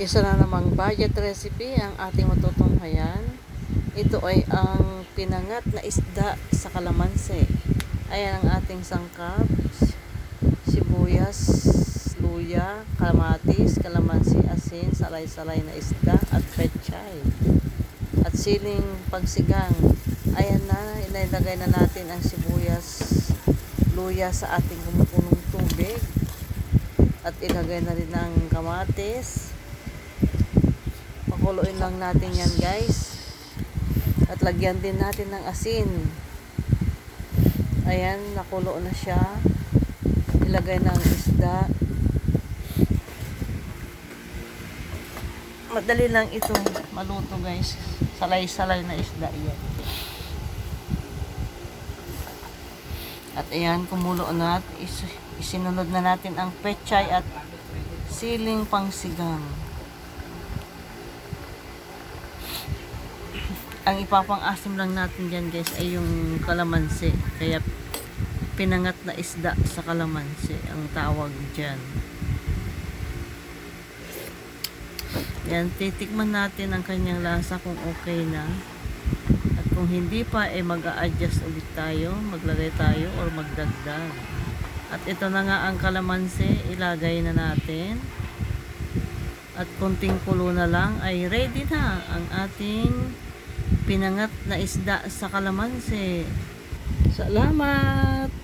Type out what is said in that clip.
Isa na namang budget recipe ang ating matutunghayan. Ito ay ang pinangat na isda sa kalamansi. Ayan ang ating sangkap. Sibuyas, luya, kamatis, kalamansi, asin, salay-salay na isda at pechay. At siling pagsigang. Ayan na, inilagay na natin ang sibuyas, luya sa ating kumukulong tubig. At ilagay na rin ang kamatis. Pakuluin lang natin yan guys. At lagyan din natin ng asin. Ayan, nakulo na siya. Ilagay ang isda. Madali lang ito maluto guys. Salay-salay na isda yan. At ayan, kumulo na. Is, isinunod na natin ang pechay at siling pangsigang. Ang ipapang-asim lang natin dyan guys ay yung kalamansi. Kaya pinangat na isda sa kalamansi ang tawag dyan. Yan, titikman natin ang kanyang lasa kung okay na. At kung hindi pa, eh mag-a-adjust ulit tayo, maglagay tayo or magdagdag. At ito na nga ang kalamansi, ilagay na natin. At kunting kulo na lang ay ready na ang ating pinangat na isda sa kalamansi. Salamat!